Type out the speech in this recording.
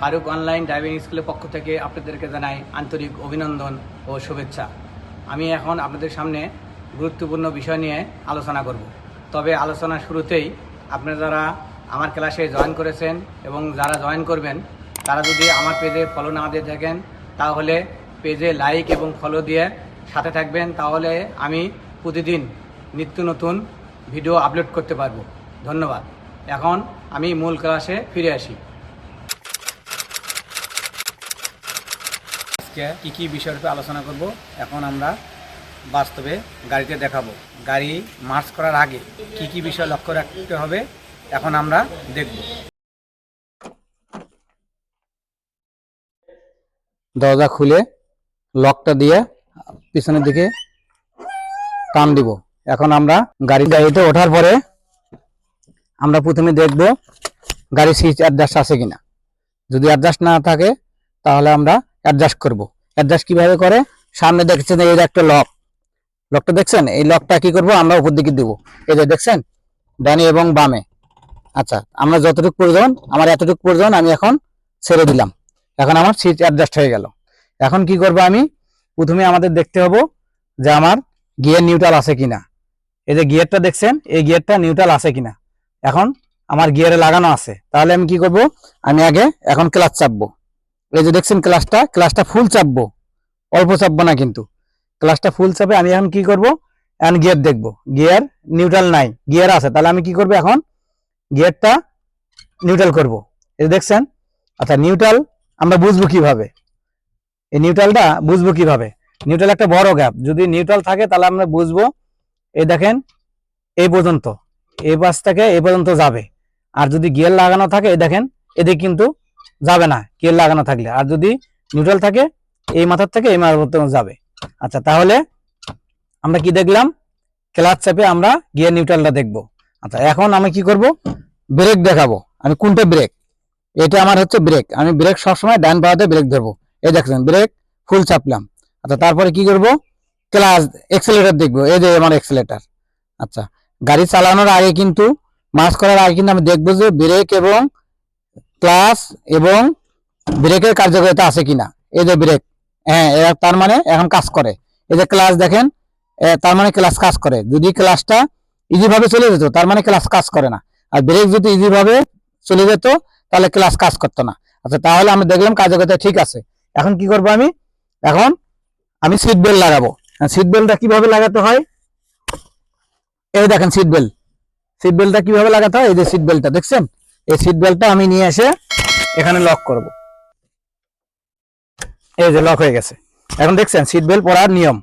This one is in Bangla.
ফারুক অনলাইন ড্রাইভিং স্কুলের পক্ষ থেকে আপনাদেরকে জানাই আন্তরিক অভিনন্দন ও শুভেচ্ছা। আমি এখন আপনাদের সামনে গুরুত্বপূর্ণ বিষয় নিয়ে আলোচনা করব। তবে আলোচনা শুরুতেই আপনারা যারা আমার ক্লাসে জয়েন করেছেন এবং যারা জয়েন করবেন, তারা যদি আমার পেজে ফলো না দিয়ে থাকেন, তাহলে পেজে লাইক এবং ফলো দিয়ে সাথে থাকবেন, তাহলে আমি প্রতিদিন নিত্য নতুন ভিডিও আপলোড করতে পারব। ধন্যবাদ। এখন আমি মূল ক্লাসে ফিরে আসি। আজকে কী কী বিষয়ের উপরে আলোচনা করব, এখন আমরা বাস্তবে গাড়িতে দেখাবো। গাড়ি মার্চ করার আগে কি কি বিষয় লক্ষ্য রাখতে হবে, এখন আমরা দেখব। দরজা খুলে লকটা দিয়ে পিছনের দিকে টান দিব। এখন আমরা গাড়ি গাড়িতে ওঠার পরে আমরা প্রথমে দেখব গাড়ি সুইচ অ্যাডজাস্ট আছে কিনা। যদি অ্যাডজাস্ট না থাকে, তাহলে আমরা অ্যাডজাস্ট করব। অ্যাডজাস্ট কীভাবে করে? সামনে দেখছেন এই একটা লক লকটা দেখছেন? এই লকটা কি করব? আমরা উপর দিকে দিব। এই যে দেখছেন? ডানি এবং বামে। আচ্ছা আমরা যতটুকু প্রয়োজন, আমার এতটুকু প্রয়োজন আমি এখন ছেড়ে দিলাম। এখন আমার সিট অ্যাডজাস্ট হয়ে গেল। এখন কি করব আমি? প্রথমে আমাদের দেখতে হব যে আমার গিয়ার নিউট্রাল আছে কিনা। এই যে গিয়ারটা দেখছেন? এই গিয়ারটা নিউট্রাল আছে কিনা। এখন আমার গিয়ারে লাগানো আছে। তাহলে আমি কি করব? আমি আগে এখন ক্লাচ চাপবো। এই যে দেখছেন ক্লাসটা ক্লাসটা ফুল চাপবো। অল্প চাপবো না কিন্তু। ক্লাসটা ফুল চাপে আমি এখন কি করব? এখন গিয়ার দেখব। গিয়ার নিউট্রাল নাই। গিয়ার আছে। তাহলে আমি কি করব এখন? গিয়ারটা নিউট্রাল করব। এই দেখছেন? আচ্ছা নিউট্রাল আমরা বুঝব কীভাবে? এই নিউট্রালটা বুঝব কীভাবে? নিউট্রাল একটা বড় গ্যাপ যদি নিউট্রাল থাকে, তাহলে আমরা বুঝব, এই দেখেন, এই পর্যন্ত। এই পাশ থেকে এই পর্যন্ত যাবে। আর যদি গিয়ার লাগানো থাকে, এই দেখেন, এদিকে কিন্তু যাবে না গিয়ার লাগানো থাকলে। আর যদি নিউট্রাল থাকে, এই মাথার থেকে এই মাথার পর্যন্ত যাবে। আচ্ছা তাহলে আমরা কি দেখলাম? ক্লাচ চাপে আমরা গিয়ার নিউট্রালটা দেখব। আচ্ছা এখন আমি কি করব? ব্রেক দেখাবো। আমি কোনটা ব্রেক এটা আমার হচ্ছে ব্রেক আমি ব্রেক সবসময় ডান পাওয়াতে ব্রেক ধরবো। এই দেখছেন ব্রেক ফুল চাপলাম। আচ্ছা তারপরে কি করব? ক্লাস এক্সেলেটার দেখব। এই যে আমার এক্সেলেটার আচ্ছা গাড়ি চালানোর আগে কিন্তু মাস করার আগে কিন্তু আমি দেখব যে ব্রেক এবং ক্লাস এবং ব্রেকের কার্যকারিতা আছে কিনা? এই যে ব্রেক হ্যাঁ তার মানে এখন কাজ করে। এই যে ক্লাস দেখেন তার মানে ক্লাস কাজ করে। যদি ক্লাসটা ইজি ভাবে চলে যেত, তার মানে ক্লাস কাজ করে না। আর ব্রেক যদি ইজি ভাবে চলে যেত, তাহলে ক্লাস কাজ করতো না। আচ্ছা তাহলে আমি দেখলাম কার্যকারিতা ঠিক আছে। এখন কি করব আমি? এখন আমি সিট বেল্ট লাগাবো। সিট বেল্টটা কীভাবে লাগাতে হয়? এই দেখেন সিট বেল্ট সিট বেল্টটা কীভাবে লাগাতে হয়? এই যে সিট বেল্টটা দেখছেন? এই সিট বেল্টটা আমি নিয়ে এসে এখানে লক করব। এই যে লক হয়ে গেছে। এখন দেখছেন সিট বেল্ট পরার নিয়ম।